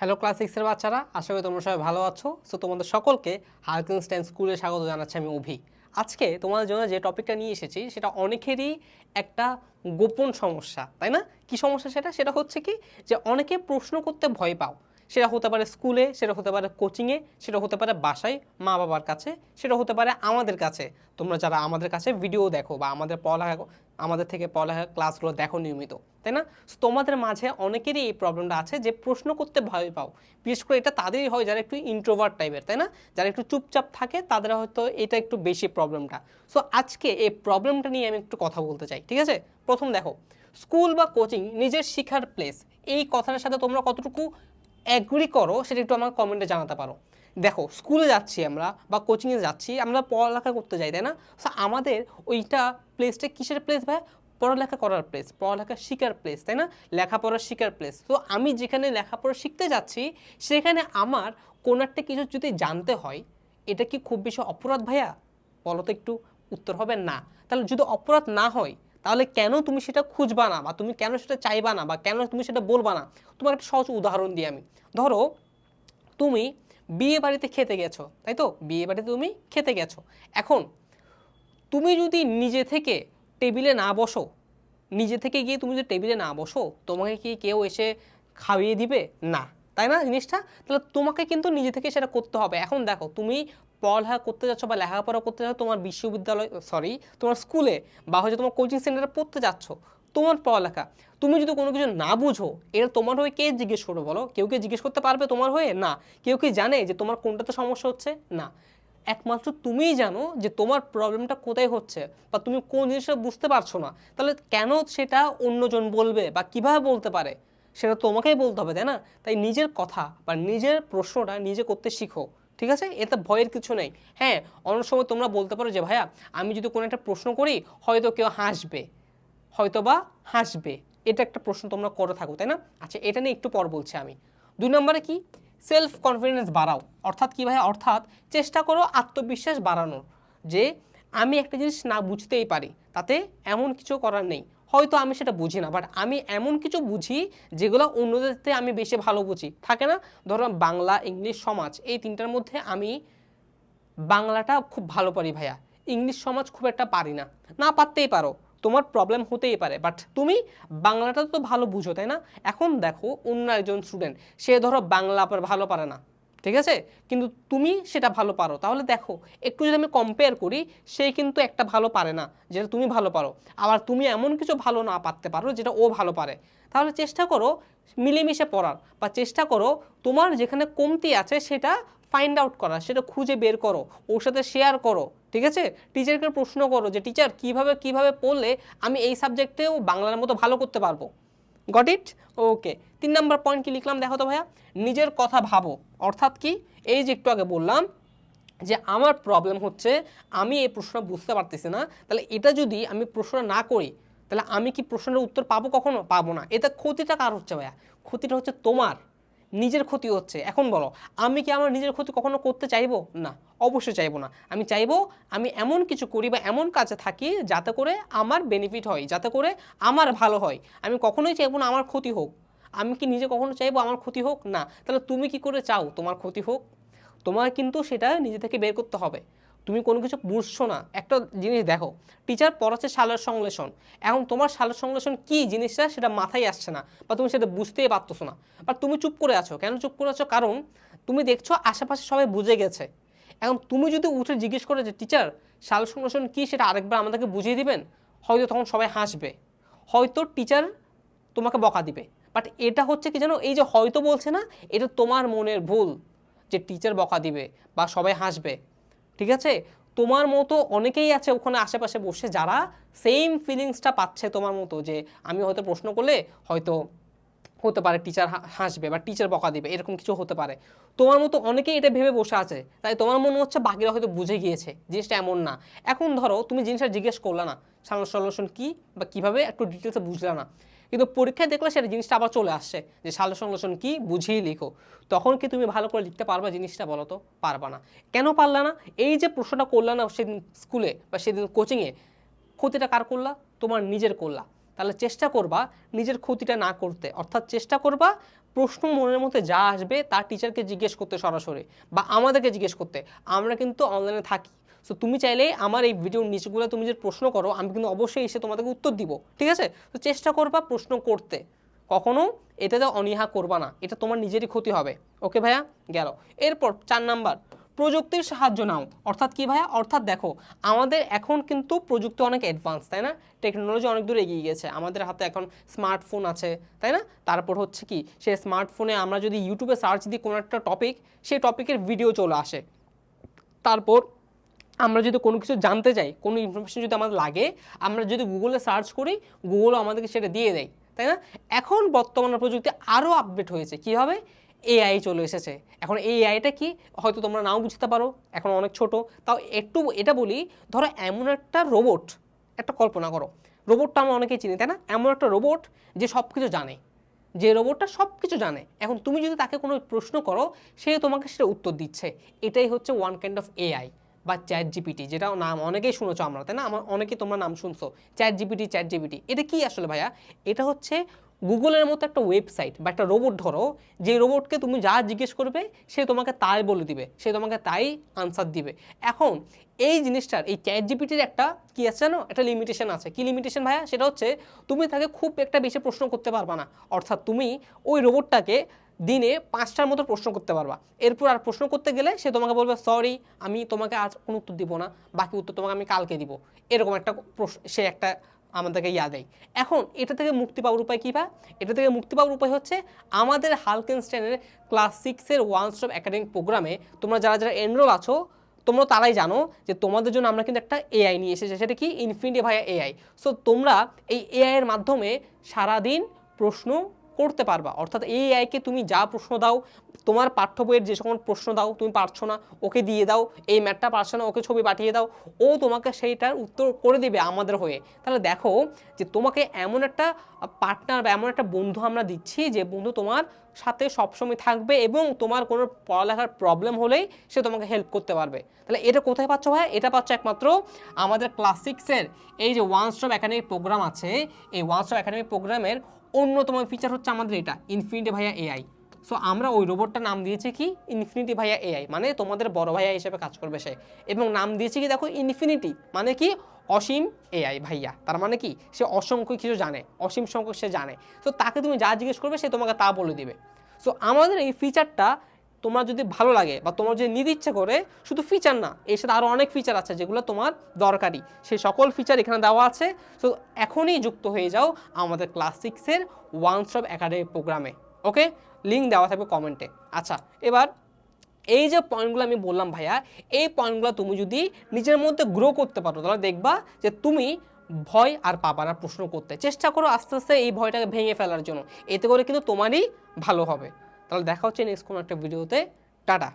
Hello class সিক্সের বাচ্চারা, আশা করি তোমরা সবাই ভালো আছো। সো তোমাদের সকলকে হার্কিনস্টাইন স্কুলে স্বাগত জানাচ্ছি আমি অভি। আজকে তোমাদের জন্য যে টপিকটা নিয়ে এসেছি, সেটা অনেকেরই একটা গোপন সমস্যা, তাই না? কি সমস্যা সেটা? সেটা হচ্ছে কি যে অনেকে প্রশ্ন করতে ভয় পাও। সেটা হতে পারে স্কুলে সেটা হতে পারে কোচিংয়ে সেটা হতে পারে বাসায় মা বাবার কাছে, সেটা হতে পারে আমাদের কাছে। তোমরা যারা আমাদের কাছে ভিডিও দেখো বা আমাদের পড়ালেখা আমাদের থেকে পড়ালেখা ক্লাসগুলো দেখো নিয়মিত, তাই না? তোমাদের মাঝে অনেকেরই এই প্রবলেমটা আছে যে প্রশ্ন করতে ভয় পাও। বিশেষ করে এটা তাদেরই হয় যারা একটু ইন্ট্রোভার্ট টাইপের তাই না? যারা একটু চুপচাপ থাকে, তাদের হয়তো এটা একটু বেশি প্রবলেমটা সো আজকে এই প্রবলেমটা নিয়ে আমি একটু কথা বলতে চাই, ঠিক আছে? প্রথম দেখো স্কুল বা কোচিং নিজের শিখার প্লেস এই কথাটার সাথে তোমরা কতটুকু অ্যাগ্রি করো, সেটা একটু আমাকে কমেন্টে জানাতে পারো। দেখো স্কুলে যাচ্ছি আমরা বা কোচিংয়ে যাচ্ছি, আমরা পড়ালেখা করতে যাই, তাই না? সো আমাদের ওইটা প্লেসটা কিসের প্লেস ভাই? পড়ালেখা করার প্লেস পড়ালেখা শিকার প্লেস তাই না? লেখাপড়ার শিকার প্লেস তো আমি যেখানে লেখাপড়া শিখতে যাচ্ছি, সেখানে আমার কোনো একটা কিছু যদি জানতে হয়, এটা কি খুব বেশি অপরাধ ভাইয়া? বলো তো একটু, উত্তর হবে না। তাহলে যদি অপরাধ না হয় তাহলে কেন তুমি সেটা খুঁজবা না বা তুমি কেন সেটা চাইবা না বা কেন তুমি সেটা বলবা না? তোমার একটা সহজ উদাহরণ দিই আমি। ধরো, তুমি বিয়ে বাড়িতে খেতে গেছো, তাই তো? বিয়ে বাড়িতে তুমি খেতে গেছো। এখন তুমি যদি নিজে থেকে টেবিলে না বসো, নিজে থেকে গিয়ে তুমি যদি টেবিলে না বসো, তোমাকে কি কেউ এসে খাইয়ে দিবে? না। তাই না জিনিসটা? তাহলে তোমাকে কিন্তু নিজে থেকে সেটা করতে হবে। এখন দেখো, তুমি পড়ালেখা করতে যাচ্ছ বা লেখাপড়া করতে যাচ্ছ, তোমার বিশ্ববিদ্যালয় সরি তোমার স্কুলে বা হয়তো তোমার কোচিং সেন্টারে পড়তে যাচ্ছ, তোমার পড়ালেখা। তুমি যদি কোনো কিছু না বুঝো, এটা তোমার হয়ে কে জিজ্ঞেস করবে বলো? কেউ কে জিজ্ঞেস করতে পারবে তোমার হয়ে? না। কেউ কি জানে যে তোমার কোনটাতে সমস্যা হচ্ছে? না। একমাত্র তুমিই জানো যে তোমার প্রবলেমটা কোথায় হচ্ছে বা তুমি কোন জিনিসটা বুঝতে পারছ না। তাহলে কেন সেটা অন্যজন বলবে বা কীভাবে বলতে পারে? সেটা তোমাকেই বলতে হবে, তাই না? তাই নিজের কথা বা নিজের প্রশ্নটা নিজে করতে শিখো, ঠিক আছে? এতে ভয়ের কিছু নেই। হ্যাঁ অনেক সময় তোমরা বলতে পারো যে, ভাইয়া, আমি যদি কোনো একটা প্রশ্ন করি, হয়তো কেউ হাসবে। হয়তো বা হাসবে। এটা একটা প্রশ্ন তোমরা করে থাকো, তাই না? আচ্ছা এটা নিয়ে একটু পর বলছি আমি। দুই নম্বরে কি? সেলফ কনফিডেন্স বাড়াও। অর্থাৎ কী ভাই অর্থাৎ চেষ্টা করো আত্মবিশ্বাস বাড়ানোর। যে, আমি একটা জিনিস না বুঝতেই পারি, তাতে এমন কিছু করার নেই। হয়তো আমি সেটা বুঝি না বাট আমি এমন কিছু বুঝি যেগুলো অন্যদের থেকে আমি বেশি ভালো বুঝি। থাকে না? ধরো বাংলা, ইংলিশ, সমাজ, এই তিনটার মধ্যে আমি বাংলাটা খুব ভালো পারি ভাইয়া। ইংলিশ, সমাজ খুব একটা পারি না। না পারতেই পারো, তোমার প্রবলেম হতেই পারে বাট তুমি বাংলাটা তো ভালো বুঝো, তাই না? এখন দেখো অন্য একজন স্টুডেন্ট সে ধরো বাংলা ভালো পারে না। ঠিক আছে? কিন্তু তুমি সেটা ভালো পারো। তাহলে দেখো, একটু যদি আমি কম্পেয়ার করি, সে কিন্তু একটা ভালো পারে না, যেটা তুমি ভালো পারো। আবার তুমি এমন কিছু ভালো না পারতে পারো, যেটা ও ভালো পারে। তাহলে চেষ্টা করো মিলেমিশে পড়ার, বা চেষ্টা করো তোমার যেখানে কমতি আছে সেটা ফাইন্ড আউট করা সেটা খুঁজে বের করো, ওর সাথে শেয়ার করো, ঠিক আছে? টিচারকে প্রশ্ন করো যে টিচার কীভাবে কীভাবে পড়লে আমি এই সাবজেক্টেও বাংলার মতো ভালো করতে পারব? গট ইট ওকে তিন নম্বর পয়েন্ট কি লিখলাম দেখো তো ভাইয়া? নিজের কথা ভাবো। অর্থাৎ কি? এই যে একটু আগে বললাম যে আমার প্রবলেম হচ্ছে আমি এই প্রশ্নটা বুঝতে পারতেছি না। তাহলে এটা যদি আমি প্রশ্ন না করি, তাহলে আমি কি প্রশ্নের উত্তর পাবো কখনো? পাবো না। এটা ক্ষতিটা কার হচ্ছে ভাইয়া? ক্ষতিটা হচ্ছে তোমার। নিজের ক্ষতি হচ্ছে। এখন বলো, আমি কি আমার নিজের ক্ষতি কখনো করতে চাইব? না, অবশ্যই চাইব না। আমি চাইব আমি এমন কিছু করি বা এমন কাজে থাকি যাতে করে আমার বেনিফিট হয়, যাতে করে আমার ভালো হয়। আমি কখনোই চাইব না আমার ক্ষতি হোক। আমি কি নিজে কখনো চাইব আমার ক্ষতি হোক? না। তাহলে তুমি কি করে চাও তোমার ক্ষতি হোক? তোমার কিন্তু সেটা নিজে থেকে বের করতে হবে। তুমি কোনো কিছু বুঝছ না, একটা জিনিস দেখো টিচার পড়াচ্ছে সালের সংশ্লেষণ। এখন তোমার সালের সংশ্লেষণ কী জিনিসটা সেটা মাথায় আসছে না বা তুমি সেটা বুঝতেই পারতেছো না। বা তুমি চুপ করে আছো, কেন চুপ করে আছো? কারণ তুমি দেখছ আশেপাশে সবাই বুঝে গেছে। এখন তুমি যদি উঠে জিজ্ঞেস করে যে টিচার সাল সংশ্লেষণ কী সেটা আরেকবার আমাদেরকে বুঝিয়ে দিবেন? হয়তো তখন সবাই হাসবে। হয়তো টিচার তোমাকে বকা দিবে। বাট এটা হচ্ছে কি জানো, এই যে হয়তো বলছে না, এটা তোমার মনের ভুল যে টিচার বকা দিবে বা সবাই হাসবে। ঠিক আছে? তোমার মতো অনেকেই আছে ওখানে আশেপাশে বসে যারা সেম ফিলিংসটা পাচ্ছে তোমার মতো যে আমি হয়তো প্রশ্ন করলে হয়তো হতে পারে টিচার হাসবে বা টিচার বকা দিবে, এরকম কিছু হতে পারে। তোমার মতো অনেকেই এটা ভেবে বসে আছে। তাই তোমার মনে হচ্ছে বাকিরা হয়তো বুঝে গিয়েছে, জিনিসটা এমন না। এখন ধরো তুমি জিনিসটা জিজ্ঞেস করলে না সলিউশন কি বা কীভাবে একটু ডিটেলসে বুঝলে না। কিন্তু পরীক্ষায় দেখলে সেটা জিনিসটা আবার চলে আসছে যে সাল সংশ্লেষণ কি বুঝিয়ে লিখো। তখন কি তুমি ভালো করে লিখতে পারবা জিনিসটা বলো তো? পারবা না। কেন পারলা না? এই যে প্রশ্নটা করলা না সেদিন স্কুলে বা সেদিন কোচিংয়ে ক্ষতিটা কার করলা? তোমার নিজের করলা। তাহলে চেষ্টা করবা নিজের ক্ষতিটা না করতে। অর্থাৎ চেষ্টা করবা প্রশ্ন মনের মধ্যে যা আসবে তার টিচারকে জিজ্ঞেস করতে সরাসরি বা আমাদেরকে জিজ্ঞেস করতে। আমরা কিন্তু অনলাইনে থাকি। সো তুমি চাইলে আমার এই ভিডিওর নিচেগুলো তুমি যে প্রশ্ন করো, আমি কিন্তু অবশ্যই এসে তোমাদেরকে উত্তর দিব, ঠিক আছে? তো চেষ্টা করবা প্রশ্ন করতে। কখনো এটাতে অনীহা করবা না, এটা তোমার নিজেরই ক্ষতি হবে। ওকে ভাইয়া? গেল। এরপর চার নাম্বার, প্রযুক্তির সাহায্য নাও। অর্থাৎ কি ভাইয়া? অর্থাৎ দেখো, আমাদের এখন কিন্তু প্রযুক্তি অনেক অ্যাডভান্স তাই না? টেকনোলজি অনেক দূর এগিয়ে গেছে। আমাদের হাতে এখন স্মার্টফোন আছে, তাই না? তারপর হচ্ছে কি সেই স্মার্টফোনে আমরা যদি ইউটিউবে সার্চ দিই কোনো একটা টপিক সেই টপিকের ভিডিও চলে আসে। তারপর আমরা যদি কোনো কিছু জানতে চাই, কোনো ইনফরমেশন যদি আমাদের লাগে, আমরা যদি গুগলে সার্চ করি গুগলও আমাদেরকে সেটা দিয়ে দেয়, তাই না? এখন বর্তমান প্রযুক্তি আরও আপডেট হয়েছে। কী হবে? এআই চলে এসেছে। এখন এই এআইটা কি? হয়তো তোমরা নাও বুঝতে পারো, এখন অনেক ছোট। তাও একটু এটা বলি, ধরো এমন একটা রোবট একটা কল্পনা করো। রোবটটা আমরা অনেকেই চিনি, তাই না? এমন একটা রোবট যে সব কিছু জানে। যে রোবটটা সব কিছু জানে। এখন তুমি যদি তাকে কোনো প্রশ্ন করো, সে তোমাকে সেটা উত্তর দিচ্ছে। এটাই হচ্ছে ওয়ান কাইন্ড অফ এআই বা চ্যাট জিপিটি যেটা নাম অনেকেই শুনেছো আমরা, তাই না? আমার অনেকেই তোমরা নাম শুনছো চ্যাট জিপিটি চ্যাট জিপিটি এটা কি আসলে ভাইয়া? এটা হচ্ছে গুগলের মতো একটা ওয়েবসাইট বা একটা রোবট, ধরো, যে রোবটকে তুমি যা জিজ্ঞেস করবে, সে তোমাকে তাই বলে দিবে, সে তোমাকে তাই আনসার দিবে। এখন, এই জিনিসটার, এই চ্যাট জিপিটির একটা কী আছে জানো? একটা লিমিটেশন আছে। কি লিমিটেশন ভাইয়া? সেটা হচ্ছে, তুমি তাকে খুব একটা বেশি প্রশ্ন করতে পারবা না। অর্থাৎ তুমি ওই রোবটটাকে দিনে পাঁচটার মতো প্রশ্ন করতে পারবা। এরপর আর প্রশ্ন করতে গেলে সে তোমাকে বলবে, সরি, আমি তোমাকে আজ কোনো উত্তর দিব না, বাকি উত্তর তোমাকে আমি কালকে দিব। এরকম একটা সে একটা আমাদেরকে ইয়া দেয়। এখন এটা থেকে মুক্তি পাওয়ার উপায় কী বা? এটা থেকে মুক্তি পাওয়ার উপায় হচ্ছে আমাদের হালকেনস্টাইনের ক্লাস সিক্সের ওয়ান স্টপ একাডেমিক প্রোগ্রামে তোমরা যারা যারা এনরোল আছো, তোমরা তারাই জানো যে তোমাদের জন্য আমরা কিন্তু একটা এআই নিয়ে এসেছি। সেটা কি? ইনফিনিটি ভাইয়া এআই সো তোমরা এই এআইয়ের মাধ্যমে সারাদিন প্রশ্ন করতে পারবা। অর্থাৎ এই এআইকে তুমি যা প্রশ্ন দাও, তোমার পাঠ্য বইয়ের যে সকল প্রশ্ন দাও, তুমি পারছ না, ওকে দিয়ে দাও, এই ম্যাটটা পারছ না, ওকে ছবি পাঠিয়ে দাও, ও তোমাকে সেইটার উত্তর করে দেবে আমাদের হয়ে। তাহলে দেখো যে তোমাকে এমন একটা পার্টনার বা এমন একটা বন্ধু আমরা দিচ্ছি যে বন্ধু তোমার সাথে সবসময় থাকবে এবং তোমার কোনো পড়ালেখার প্রবলেম হলেই সে তোমাকে হেল্প করতে পারবে। তাহলে এটা কোথায় পাচ্ছ ভাই? এটা পাচ্ছ একমাত্র আমাদের ক্লাস সিক্সের এই যে ওয়ান স্টপ একাডেমিক প্রোগ্রাম আছে, এই ওয়ান স্টপ একাডেমিক প্রোগ্রামের অন্যতম ফিচার হচ্ছে আমাদের এটা ইনফিনিটি ভাইয়া এআই সো আমরা ওই রোবটটার নাম দিয়েছি কি? ইনফিনিটি ভাইয়া এআই মানে তোমাদের বড় ভাইয়া হিসেবে কাজ করবে সে। এবং নাম দিয়েছি কি দেখো ইনফিনিটি মানে কি? অসীম এআই ভাইয়া, তার মানে কি? সে অসংখ্য কিছু জানে, অসীম সংখ্যক সে জানে। তো তাকে তুমি যা জিজ্ঞেস করবে সে তোমাকে তা বলে দিবে। সো আমাদের এই ফিচারটা তোমার যদি ভালো লাগে বা তোমার যদি নিতে ইচ্ছে করে, শুধু ফিচার না, এর সাথে আরও অনেক ফিচার আছে যেগুলো তোমার দরকারি। সেই সকল ফিচার এখানে দেওয়া আছে। সো এখনই যুক্ত হয়ে যাও আমাদের ক্লাস সিক্সের ওয়ান স্টপ একাডেমি প্রোগ্রামে ওকে লিঙ্ক দেওয়া থাকবে কমেন্টে আচ্ছা এবার এই যে পয়েন্টগুলো আমি বললাম ভাইয়া, এই পয়েন্টগুলো তুমি যদি নিজের মধ্যে গ্রো করতে পারো, তাহলে দেখবা যে তুমি ভয় আর পাবা না প্রশ্ন করতে। চেষ্টা করো আস্তে আস্তে এই ভয়টাকে ভেঙে ফেলার জন্য। এতে করে কিন্তু তোমারই ভালো হবে। তাহলে দেখা হচ্ছে নেক্সট কোনো একটা ভিডিওতে টাটা।